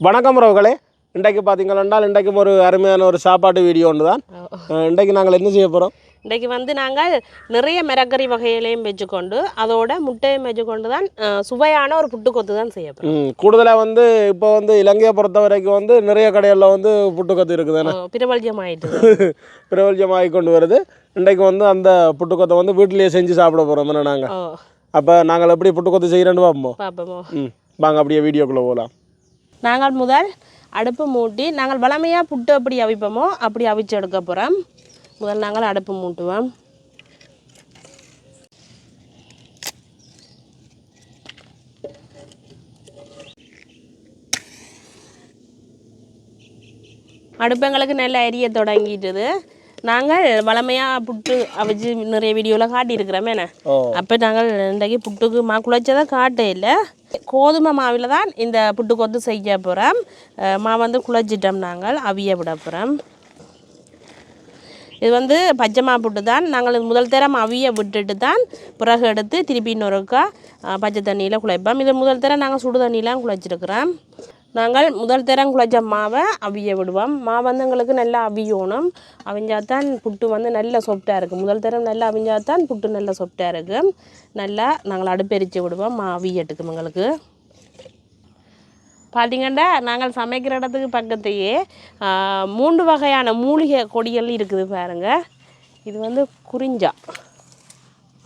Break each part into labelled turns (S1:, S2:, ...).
S1: வணக்கம் ரவுகளே இன்றைக்கு பார்த்தீங்கன்னா இன்றைக்கும் ஒரு அருமையான ஒரு சாப்பாட்டு வீடியோ ஒன்று தான் இன்றைக்கு நாங்கள் என்ன செய்ய போகிறோம்
S2: இன்றைக்கு வந்து நாங்கள் நிறைய மிரக்கறி வகைகளையும் வச்சுக்கொண்டு அதோட முட்டையும் வச்சுக்கொண்டு தான் சுவையான ஒரு புட்டுக்கொத்து தான் செய்ய போகிறோம்
S1: கூடுதலாக வந்து இப்போ வந்து இலங்கையை பொறுத்த வரைக்கும் வந்து நிறைய கடைகளில் வந்து புட்டுக்கத்து இருக்குதானே
S2: பிரபல்யம் ஆயிட்டு
S1: பிரபல்யமாகி கொண்டு வருது. இன்றைக்கு வந்து அந்த புட்டுக்கத்தை வந்து வீட்டிலேயே செஞ்சு சாப்பிட போகிறோம் நாங்கள் அப்போ நாங்கள் எப்படி புட்டுக்கத்து செய்கிறேன்னு பார்ப்போம்.
S2: பார்ப்போமோ.
S1: வாங்க அப்படியே வீடியோக்குள்ளே போகலாம்
S2: நாங்கள் முதல் அடுப்பு மூட்டி நாங்கள் வளமையாக புட்டு எப்படி அவிப்போமோ அப்படி அவிச்சு எடுக்க போகிறோம் முதல் நாங்கள் அடுப்பு மூட்டுவோம். அடுப்பு எங்களுக்கு நல்ல எரிய தொடங்கிட்டுது. நாங்கள் வளமையாக புட்டு அவிச்சு நிறைய வீடியோவில் காட்டியிருக்கிறோமே அப்போ நாங்கள் இன்றைக்கு புட்டுக்கு மா குழைச்சதை காட்ட இல்லை. கோதுமை மாவில் தான் இந்த புட்டு கொத்து செய்ய போகிறோம் மாவு வந்து குழைச்சிட்டோம் நாங்கள். அவிய விட போகிறோம் இது வந்து பச்சை மா புட்டு தான். நாங்கள் முதல் தரம் அவிய விட்டுட்டு தான் பிறகு எடுத்து திருப்பி இன்னொருக்கா பச்சை தண்ணியில் குழைப்போம். இது முதல் தரம் நாங்கள் சுடு தண்ணியெலாம் குழைச்சிருக்கிறோம். நாங்கள் முதல் தரம் குழைச்ச மாவை அவிய விடுவோம். மா வந்து எங்களுக்கு நல்லா அவியணும். அவிஞ்சாத்தான் புட்டு வந்து நல்லா சொப்டாக இருக்குது முதல் தரம் நல்லா அவிஞ்சாதான் புட்டு நல்லா சொப்டாக இருக்குது நல்லா நாங்கள் அடுப்பெரிச்சு விடுவோம் மா அவியட்டுக்கும் எங்களுக்கு. பார்த்தீங்கன்னா நாங்கள் சமைக்கிற இடத்துக்கு பக்கத்தையே மூன்று வகையான மூலிகை கொடிகள் இருக்குது பாருங்கள் இது வந்து குறிஞ்சா.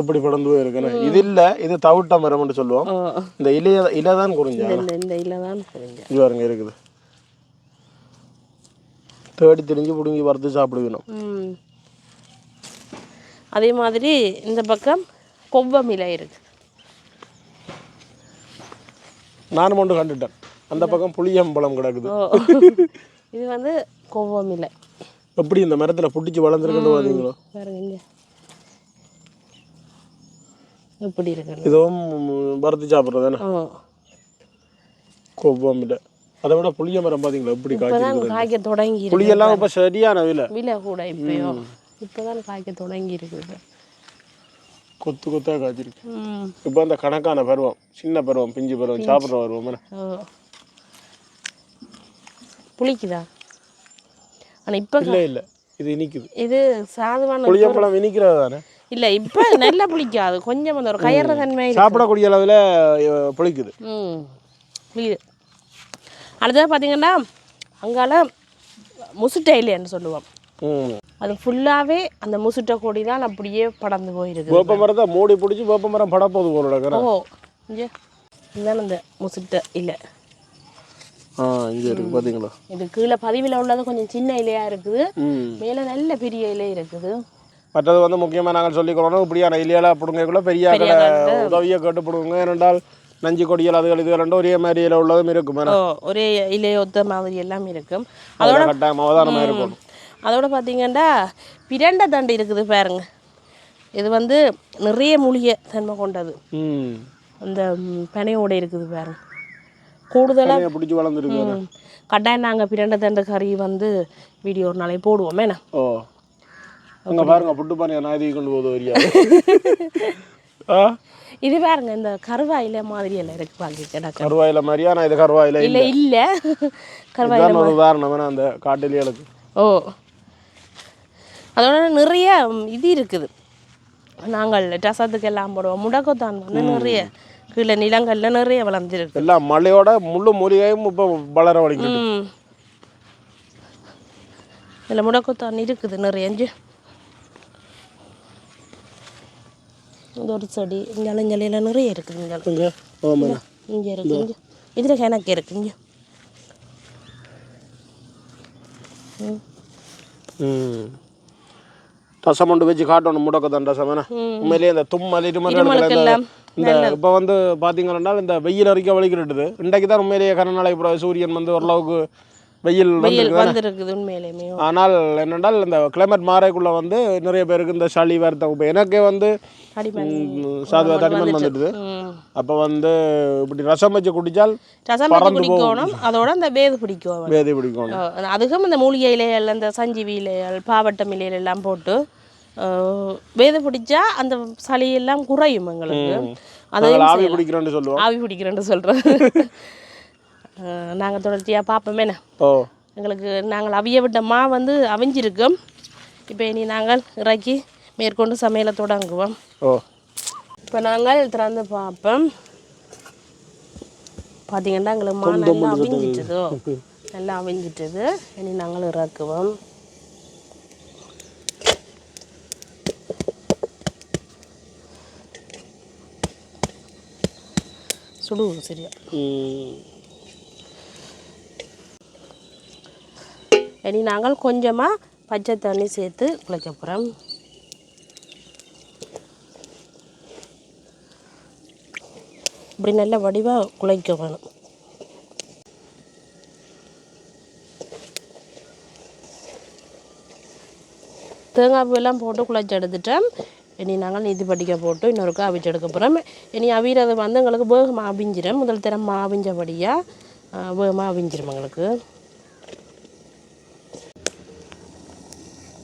S1: எப்படி படந்து போயிருக்குன்னு. இது இல்லை இது தவிட்ட மரம்னு சொல்லுவோம். இந்த இலைய இலை தான் குறிஞ்சா.
S2: இந்த இல தான் குறிஞ்சா.
S1: இது பாருங்க இருக்குது. தேடி திரிஞ்சு பிடுங்கி வறுத்து சாப்பிடுவேணும்
S2: அதே மாதிரி இந்த பக்கம் கொவ்வம் இலை இருக்கு.
S1: நானும் ஒன்று கண்டுட்டேன். அந்த பக்கம் புளியம்பழம் கிடக்குது.
S2: இது வந்து கொவ்வம் இலை.
S1: எப்படி இந்த மரத்தில் புட்டிச்சு வளர்ந்துருக்குன்னு பார்த்தீங்களோ
S2: பாருங்க எப்படி இருக்கு
S1: இதுவும் வறுத்து சாப்பிட்றது தானே கொவ்வம் இல்லை அதை விட புளிய மரம் பார்த்தீங்களா எப்படி
S2: காய்க்க தொடங்கி
S1: புளியெல்லாம் இப்போ சரியான விலை.
S2: விலை கூட இப்பயோ. இப்போதான் காய்க்க தொடங்கி இருக்குது
S1: கொத்து கொத்தாக காய்ச்சிருக்கு இப்போ அந்த கணக்கான பருவம் சின்ன பருவம் பிஞ்சு பருவம் சாப்பிட்ற பருவம்
S2: புளிக்குதா? ஆனால் இப்போ
S1: இல்லை இல்லை. இது இனிக்குது.
S2: இது சாதுவான
S1: புளியம்பழம் இனிக்கிறது தானே?
S2: இல்லை இப்போ நல்லா புளிக்காது. கொஞ்சம் அந்த ஒரு கயற தன்மை.
S1: சாப்பிடக்கூடிய அளவில் புளிக்குது.
S2: ம். புரியுது அடுத்தது பார்த்தீங்கன்னா அங்கால முசுட்டை இல்லைன்னு சொல்லுவோம். அது ஃபுல்லாகவே அந்த முசுட்டை கொடி தான் அப்படியே படர்ந்து போயிருக்கு
S1: வேப்ப மரத்தை மூடி பிடிச்சி வேப்ப மரம் படப்போது போல
S2: ஓ இங்கே இதுதான் அந்த முசுட்டை இல்லை
S1: ஆ இங்கே இருக்கு பார்த்தீங்களா
S2: இது கீழே பதிவில் உள்ளது கொஞ்சம் சின்ன இலையா இருக்குது. மேலே நல்ல பெரிய இலை இருக்குது.
S1: மற்றது வந்து முக்கியமாக நாங்கள் சொல்லிக்கிறோம் இப்படியான இல்லையெல்லாம் பிடுங்கக்குள்ள பெரிய உதவியை கேட்டு பிடுங்க ஏனென்றால் நஞ்சு கொடிகள் அதுகள் இதுகள் ரெண்டும் ஒரே மாதிரி இலை உள்ளதும் இருக்கும்.
S2: ஒரே இலையொத்த மாதிரி எல்லாம் இருக்கும். அதோட
S1: கட்டாயம். அவதானமாக இருக்கும்.
S2: அதோட பார்த்தீங்கன்னா பிரண்டை தண்டு இருக்குது பாருங்க. இது வந்து நிறைய மூலிகை தன்மை கொண்டது. அந்த பனையோட இருக்குது பாருங்க. கூடுதலாக
S1: பிடிச்சி வளர்ந்துருக்கு
S2: கட்டாயம் நாங்கள் பிரண்டை தண்டு கறி வந்து வீடியோ ஒரு நாளைக்கு போடுவோமே. என்ன?
S1: ஓ. அங்கே பாருங்க புட்டு பானையை நாயதி கொண்டு போகுது வரியா?
S2: இது பாருங்க இந்த கருவாயில மாதிரி எல்லாம் இருக்கு கிடக்கு
S1: கருவாயில மாதிரியா? நான் இது கருவாயில
S2: இல்லை இல்லை. கருவாய்
S1: இதுதான் ஒரு உதாரணம் அந்த காட்டிலேயலுக்கு.
S2: ஓ. அதோட நிறைய இது இருக்குது. நாங்கள் ரசத்துக்கு எல்லாம் போடுவோம். முடக்கத்தான் வந்து நிறைய கீழே நிலங்கள்ல நிறைய வளர்ந்துருக்கு.
S1: எல்லாம் மழையோட முள்ளு மூலிகையும் இப்போ வளர வலிக்குது
S2: ம். இதில் முடக்கத்தான் இருக்குது நிறைய இஞ்சி இது ஒரு செடி இங்கே இலைஞ்சலையில் நிறைய இருக்குது இங்கே.
S1: இங்க? ஆமாண்ணா.
S2: இங்கே இருக்கு இங்கே. இதில் கிணக்கு இருக்கு இங்கே. ம்.
S1: ம். ரசம் ஒன்று வச்சு காட்டணும் முடக்கத்தான் ரசம் வேணா உண்மையிலேயே இந்த தும்மல் இருமல் இந்த இப்போ வந்து பார்த்தீங்கன்னா இந்த வெயில் வரைக்கும் வலிக்கிட்டுது இன்றைக்கு தான் உண்மையிலேயே கரநாளை அப்புறம் சூரியன் வந்து ஓரளவுக்கு வெயில்
S2: வெயில்
S1: வந்து
S2: வந்திருக்குது உண்மையிலேயுமே.
S1: ஆனால் என்னென்றால் இந்த கிளைமேட் மாறக்குள்ள வந்து நிறைய பேருக்கு இந்த சளி வருத்தம் இப்போ எனக்கே வந்து சாதுவா தடிமன் வந்துடுது. அப்போ வந்து இப்படி ரசம் வச்சு குடித்தால்
S2: ரசம் வச்சு பிடிக்கணும் அதோட அந்த வேது பிடிக்கும்
S1: வேதி பிடிக்கணும்
S2: அதுக்கும் இந்த மூலிகை இலைகள் அந்த சஞ்சீவி இலைகள் பாவட்டம் இலைகள் எல்லாம் போட்டு வேது பிடிச்சா அந்த சளி எல்லாம் குறையும் எங்களுக்கு.
S1: ஆவி பிடிக்கிறோன்னு சொல்லுவோம்.
S2: ஆவி பிடிக்கிறேன்னு சொல்கிறேன் நாங்கள் தொடர்ச்சியாக பார்ப்போமேண்ணே
S1: ஓ.
S2: எங்களுக்கு நாங்கள் அவிய விட்ட மா வந்து அவிஞ்சிருக்கோம் இப்போ இனி நாங்கள் இறக்கி மேற்கொண்டு சமையலை தொடங்குவோம்.
S1: ஓ.
S2: இப்போ நாங்கள் திறந்து பார்ப்போம். பார்த்தீங்கன்னா எங்களுக்கு மா நல்லா அவிஞ்சிட்டதோ? நல்லா அவிஞ்சிட்டது. இனி நாங்கள் இறக்குவோம். சுடுவோம் சரியா? இனி நாங்கள் கொஞ்சமாக பச்சை தண்ணி சேர்த்து குழைக்க போகிறோம் இப்படி நல்ல வடிவாக குழைக்க வேணும். தேங்காய் பூவெல்லாம் போட்டு குழைச்சி எடுத்துட்டோம். இனி நாங்கள் நீதி படிக்க போட்டு இன்னொருக்கா அவிச்சு எடுக்க போகிறோம் இனி அவிரதை வந்து எங்களுக்கு வேகமாக அவிஞ்சிடும் முதல் தரம் அவிஞ்சபடியாக வேகமாக அவிஞ்சிரும் எங்களுக்கு.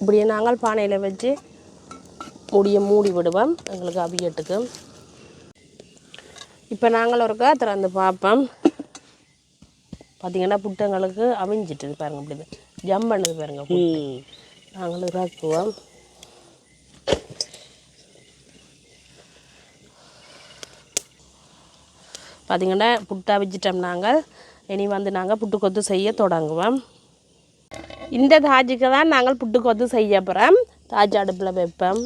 S2: இப்படியே நாங்கள் பானையில் வச்சு மூடிய மூடி விடுவோம். எங்களுக்கு அவியட்டுக்கு. இப்போ நாங்கள் ஒருக்கா திறந்து பார்ப்போம் பார்த்தீங்கன்னா புட்டங்களுக்கு அவிஞ்சிட்டு பாருங்க இப்படி ஜம் பண்ணுது பாருங்க புட்டு.
S1: ம்.
S2: நாங்கள் இறக்குவோம். பார்த்தீங்கன்னா புட்டா வச்சிட்டோம் நாங்கள். இனி வந்து நாங்கள் புட்டு கொத்து செய்ய தொடங்குவோம். இந்த தாஜுக்கு தான் நாங்கள் புட்டு கொத்து செய்ய போகிறோம் தாஜ் அடுப்பில் வைப்போம்.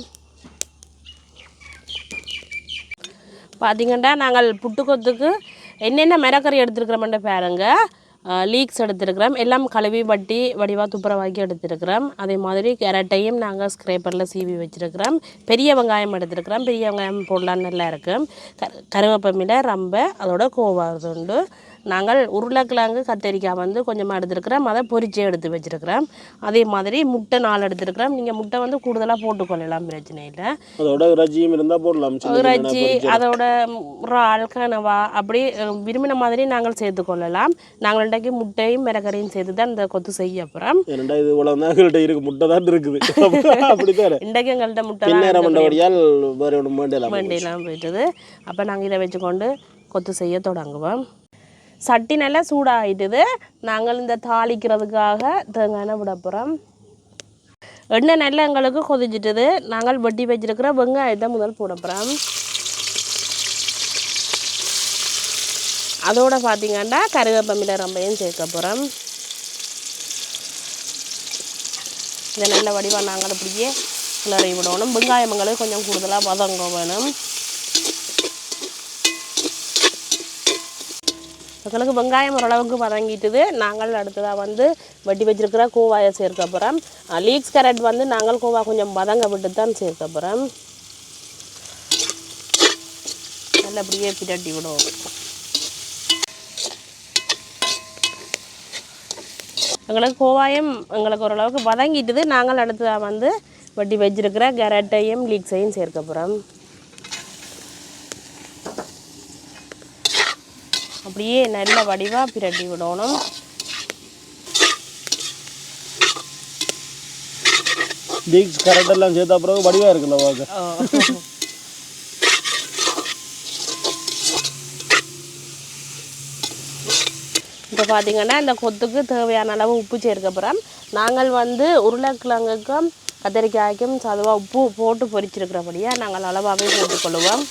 S2: பார்த்தீங்கன்னா நாங்கள் புட்டு கொத்துக்கு என்னென்ன மிரக்கறி எடுத்துருக்கிறோம்ன்ற பேருங்க. லீக்ஸ் எடுத்துருக்கிறோம். எல்லாம் கழுவி வட்டி வடிவாக துப்புரவாக்கி எடுத்துருக்கிறோம். அதே மாதிரி கேரட்டையும் நாங்கள் ஸ்க்ரேப்பரில் சீவி வச்சுருக்கிறோம். பெரிய வெங்காயம் எடுத்துருக்கிறோம். பெரிய வெங்காயம் போடலாம் நல்லா இருக்கும் க கருவேப்பமில ரொம்ப அதோட கோவா உண்டு. நாங்கள் உருளைக்கிழங்கு கத்தரிக்காய் வந்து கொஞ்சமாக எடுத்துருக்கிறோம். அதை பொரிச்சு எடுத்து வச்சுருக்கிறோம். அதே மாதிரி முட்டை நாலு எடுத்துருக்கிறோம். நீங்கள் முட்டை வந்து கூடுதலாக போட்டுக்கொள்ளலாம் பிரச்சனை இல்லை.
S1: அதோட ரஜியும் இருந்தால் போடலாம்.
S2: இறைச்சி அதோட இறால் கனவா அப்படி விரும்பின மாதிரி நாங்கள் சேர்த்துக்கொள்ளலாம் நாங்கள் இன்றைக்கு முட்டையும் மிளகரையும் சேர்த்து தான் இந்த கொத்து செய்ய போகிறோம்
S1: இது எங்கள்கிட்ட இருக்கு. முட்டை தான் இருக்குது. அப்படித்தானே?
S2: இன்றைக்கு எங்கள்கிட்ட முட்டை வேண்டியெல்லாம் போயிட்டது. அப்போ நாங்கள் இதை வச்சுக்கொண்டு கொத்து செய்ய தொடங்குவோம். சட்டி நல்லா சூடாகிட்டுது நாங்கள் இந்த தாளிக்கிறதுக்காக தேங்காய் விட போகிறோம் எண்ணெய் நல்லா எங்களுக்கு கொதிச்சிட்டுது. நாங்கள் வெட்டி வச்சிருக்கிற வெங்காயத்தை முதல் போட போகிறோம் அதோட பார்த்தீங்கன்னா கருவேப்பமில ரொம்பையும் சேர்க்க போகிறோம் இதை நல்ல வடிவாக நாங்கள் அப்படியே கிளறி விடணும். வெங்காயம் எங்களுக்கு கொஞ்சம் கூடுதலாக வதங்க வேணும். எங்களுக்கு வெங்காயம் ஓரளவுக்கு வதங்கிட்டுது. நாங்கள் அடுத்ததாக வந்து வட்டி வச்சிருக்கிற கோவாயை சேர்க்க போகிறோம் லீக்ஸ் கேரட் வந்து நாங்கள் கோவா கொஞ்சம் வதங்க விட்டு தான் சேர்க்க போகிறோம் நல்லபடியே பிரட்டி விடுவோம். எங்களுக்கு கோவாயும் எங்களுக்கு ஓரளவுக்கு வதங்கிட்டுது. நாங்கள் அடுத்ததாக வந்து வட்டி வச்சிருக்கிற கேரட்டையும் லீக்ஸையும் சேர்க்க போகிறோம் அப்படியே நல்ல வடிவாக பிரட்டி விடணும்.
S1: லீக்ஸ் கரெக்ட் எல்லாம் சேர்த்த பிறகு வடிவாக இருக்குல்ல வாங்க
S2: இப்போ பார்த்தீங்கன்னா இந்த கொத்துக்கு தேவையான அளவு உப்பு சேர்க்க போகிறோம் நாங்கள் வந்து உருளைக்கிழங்குக்கும் கத்திரிக்காய்க்கும் சதுவாக உப்பு போட்டு பொரிச்சிருக்கிறபடியாக நாங்கள் அளவாகவே போட்டுக்கொள்ளுவோம்.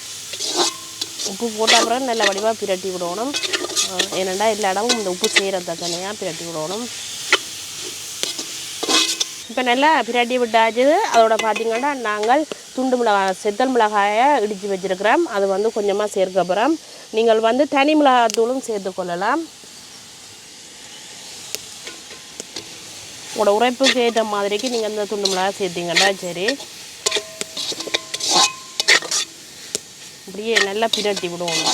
S2: உப்பு போட்ட அப்புறம் நல்ல வடிவாக பிரட்டி விடணும். அஹ் ஏனெண்டா எல்லா இடமும் இந்த உப்பு சேரத்தக்கனையாக பிரட்டி விடணும். இப்போ நல்லா பிரட்டி விட்டாச்சு. அதோட பார்த்தீங்கன்னா நாங்கள் துண்டு மிளகாய் செத்தல் மிளகாயை இடித்து வச்சிருக்கிறோம். அது வந்து கொஞ்சமாக சேர்க்க போகிறோம் நீங்கள் வந்து தனி மிளகாத்தூளும் சேர்த்துக்கொள்ளலாம் உங்களோட உரைப்புக்கு ஏற்ற மாதிரிக்கு நீங்கள் இந்த துண்டு மிளகாய் சேர்த்தீங்கன்னா சரி. அப்படியே நல்லா பிரட்டி விடுவோம்.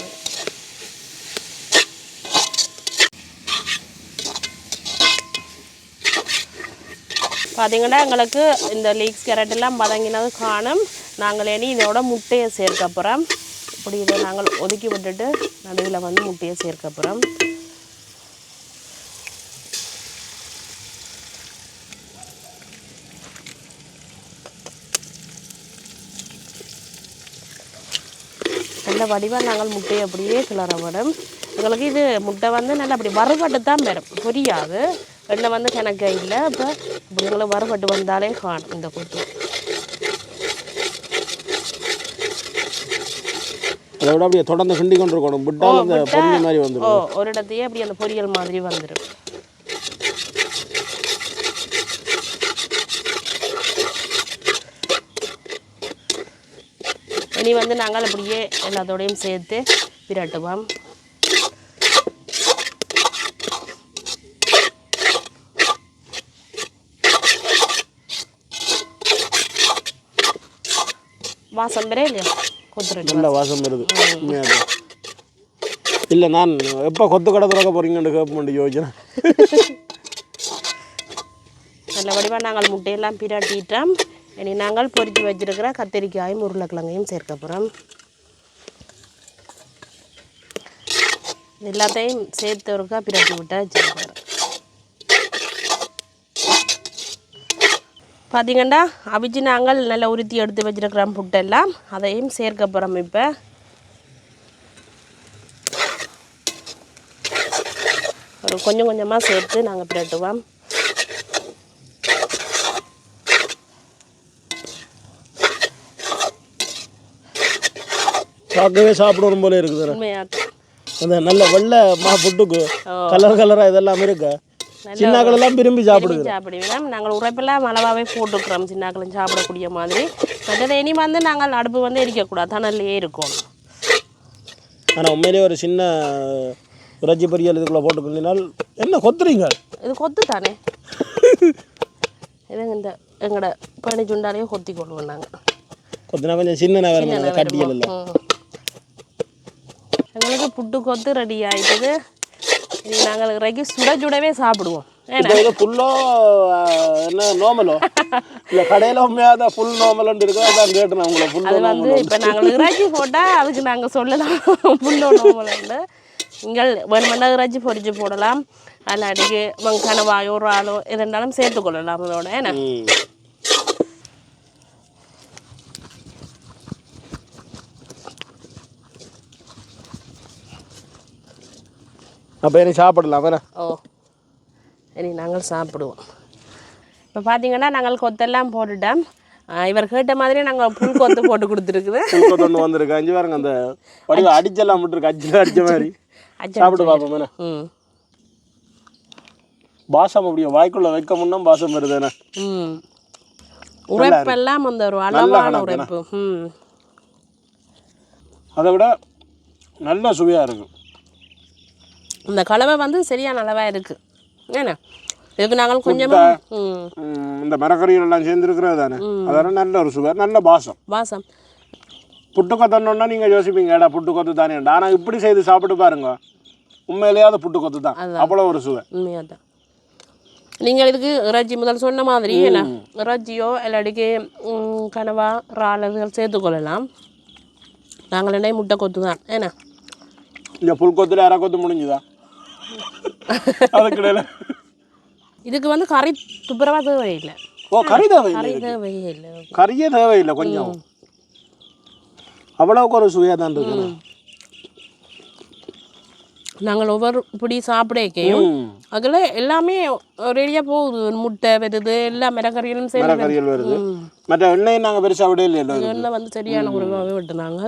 S2: பார்த்தீங்கன்னா எங்களுக்கு இந்த லீக்ஸ் கேரட் எல்லாம் பதங்கினது காணும். நாங்கள் இனி இதோட முட்டையை சேர்க்க போகிறோம் இப்படி இதை நாங்கள் ஒதுக்கி விட்டுட்டு நடுவில் வந்து முட்டையை சேர்க்க போகிறோம் நல்ல வடிவாக நாங்கள் முட்டையை அப்படியே கிளற விடும் எங்களுக்கு இது முட்டை வந்து நல்லா அப்படி வறுபட்டு தான் வரும். பொரியாது. எண்ணெய் வந்து கணக்கு இல்லை. இப்போ இப்படி எங்களுக்கு வறுபட்டு வந்தாலே காணும் இந்த கொத்து.
S1: அதை விட அப்படியே தொடர்ந்து கிண்டி கொண்டு இருக்கணும் அந்த மாதிரி வந்துடும்.
S2: ஒரு இடத்தையே அப்படி அந்த பொரியல் மாதிரி வந்துடும். இனி வந்து நாங்கள் அப்படியே எல்லாத்தோடையும் சேர்த்து பிரட்டுவோம் வாசம் பெறே இல்லையா? கொத்துரட்டு
S1: நல்ல வாசம். வருது இல்லை நான் எப்போ கொத்து கடை திறக்க போகிறீங்கன்னு கேட்க மாட்டேன் யோசனை.
S2: நல்ல வடிவாக நாங்கள் முட்டையெல்லாம் பிரட்டிட்டோம். இனி நாங்கள் பொரித்து வச்சுருக்கிற கத்திரிக்காயும் உருளைக்கிழங்கையும் சேர்க்க போகிறோம் எல்லாத்தையும் சேர்த்து ஒருக்கா பிரட்டி விட்டா வச்சிருக்கிறோம் பார்த்தீங்கன்னா அவிச்சு நாங்கள் நல்லா உருத்தி எடுத்து வச்சுருக்கிறோம் புட்டெல்லாம் அதையும் சேர்க்க போகிறோம் இப்போ. ஒரு கொஞ்சம் கொஞ்சமாக சேர்த்து நாங்கள் பிரட்டுவோம்.
S1: பார்க்கவே சாப்பிடணும் போல இருக்குது அந்த நல்ல வெள்ளை மா புட்டுக்கு கலர் கலராக இதெல்லாம் இருக்கு. சின்னாக்கள் எல்லாம் விரும்பி
S2: சாப்பிடுவோம் நாங்கள் உரைப்பெல்லாம் அளவாகவே போட்டுக்கிறோம். சின்னாக்களும் சாப்பிடக்கூடிய மாதிரி. மற்றது இனி வந்து நாங்கள் அடுப்பு வந்து எரிக்கக்கூடாது. தணல்லையே இருக்கும்.
S1: ஆனால் உண்மையிலேயே ஒரு சின்ன இறைச்சி பொரியல் இதுக்குள்ளே போட்டுக்கொண்டினால் என்ன கொத்துறீங்க?
S2: இது கொத்து தானே இது இந்த எங்களோட பனி சுண்டாலையும் கொத்தி கொள்வோம் நாங்கள்
S1: கொத்தினா கொஞ்சம் சின்ன வேறு கட்டியல் இல்லை.
S2: புட்டு கொத்து ரெடி ஆயிட்டது. இனி நாங்கள் இறக்கி சுட சுடவே சாப்பிடுவோம். ஏன்னா?
S1: ஃபுல்லோ என்ன நோமலோ இல்லை கடையில் உண்மையாக ஃபுல் நோமலன்னு இருக்கோ அதான் கேட்டேன் உங்களை. ஃபுல்
S2: அது வந்து இப்போ நாங்கள் இறைச்சி போட்டால் அதுக்கு நாங்கள் சொல்லலாம். புல்லோ நோமலண்டு நீங்கள் வேணுமெண்டா இறைச்சி பொரிச்சு போடலாம். அல்லாட்டிக்கு கனவாயோ இறாலோ எது இருந்தாலும் சேர்த்துக்கொள்ளலாம் அதோட என்ன
S1: அப்போ இனி சாப்பிடலாம் வேற?
S2: ஓ. இனி நாங்கள் சாப்பிடுவோம். இப்போ பார்த்தீங்கன்னா நாங்கள் கொத்தெல்லாம் போட்டுட்டோம். இவர் கேட்ட மாதிரி நாங்கள் புல் கொத்து போட்டு கொடுத்துருக்குது.
S1: புல்கொத்து ஒன்று வந்திருக்கு. அஞ்சு பாருங்க அந்த வடிவ அடிச்செல்லாம் விட்டுருக்கு. அஞ்சில் அடிச்ச மாதிரி. சாப்பிட்டு பார்ப்போம் வேணா
S2: ம்.
S1: பாசம் அப்படியே வாய்க்குள்ள வைக்க முன்னா பாசம் வருது என்ன
S2: ம். உரைப்பெல்லாம் அந்த ஒரு அளவான உரைப்பு. ம்.
S1: அதை விட நல்ல சுவையாக இருக்கும்.
S2: இந்த கலவை வந்து சரியான அளவாக இருக்குது ஏன்னா இதுக்கு நாங்கள் கொஞ்சமாக ம்.
S1: ம், இந்த மரக்கறிகள் எல்லாம் சேர்ந்துருக்கிறது தானே? அதெல்லாம் நல்ல ஒரு சுவை நல்ல பாசம்.
S2: வாசம்
S1: புட்டு கொத்தணுன்னா நீங்கள் யோசிப்பீங்க ஏடா புட்டு கொத்து தானே? ஆனால் இப்படி செய்து சாப்பிட்டு பாருங்க. உண்மையிலேயே அது புட்டு கொத்து தான். அவ்வளோ ஒரு சுவை.
S2: உண்மையாக தான் நீங்கள் இதுக்கு இறைச்சி முதல் சொன்ன மாதிரி என்ன? இறைச்சியோ இல்லாட்டிக்கு கனவா இறால் இதுகள் சேர்த்துக்கொள்ளலாம் நாங்கள் என்ன முட்டை கொத்து தான். ஏன்னா
S1: இந்த புல் கொத்துல இற கொத்து முடிஞ்சுதா?
S2: இதுக்கு வந்து கறி துப்புரவா தேவையில்லை.
S1: ஓ கறி தேவை
S2: கறி இல்லை
S1: கறியே தேவையில்லை கொஞ்சம். அவ்வளவுக்கு ஒரு சுவையாக தான் இருக்கு
S2: நாங்கள் ஒவ்வொரு பிடி சாப்பிடக்கையும். அதில் எல்லாமே ரெடியாக போகுது. முட்டை வருது எல்லா மிளகறிகளும் சரி
S1: வருது. மற்ற எண்ணெயும் நாங்கள் பெருசாக விட இல்லையല്ലോ
S2: எண்ணெய் வந்து சரியான உறவாகவே விட்டுனாங்க.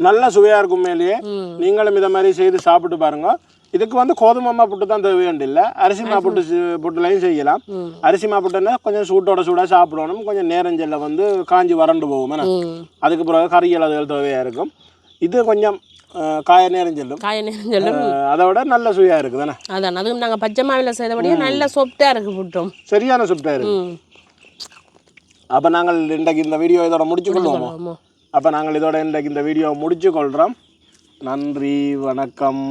S1: நல்ல சுவையாக இருக்கும் மேலேயே. நீங்களும் இதை மாதிரி செய்து சாப்பிட்டு பாருங்க. இதுக்கு வந்து கோதுமை மா புட்டு தான் தேவையாண்டு இல்லை அரிசி மா புட்டு புட்டுலையும் செய்யலாம். அரிசி மா புட்டுன்னா கொஞ்சம் சூட்டோட சூடாக சாப்பிடணும். கொஞ்சம் நேரஞ்சல்ல வந்து காஞ்சி வறண்டு போகும் அதுக்கு பிறகு கறிகள் அதுகள் தேவையாக இருக்கும். இது கொஞ்சம் காய நேரஞ்செல்லும்
S2: காய நேரம் சொல்லும்.
S1: அஹ், அதை விட நல்ல சுவையாக இருக்குது தானே
S2: அதான். அதுவும் நாங்கள் பச்சை மாவில் செய்தபடியே நல்ல சொப்டாக இருக்குது புட்டும்.
S1: சரியான சுப்டாக இருக்குது அப்போ நாங்கள் இன்றைக்கு இந்த வீடியோ இதோட முடிச்சுக்கொள்வோம்
S2: ஆமாம்
S1: அப்போ நாங்கள் இதோட இன்றைக்கு இந்த வீடியோவை முடிச்சு கொள்கிறோம் நன்றி வணக்கம்.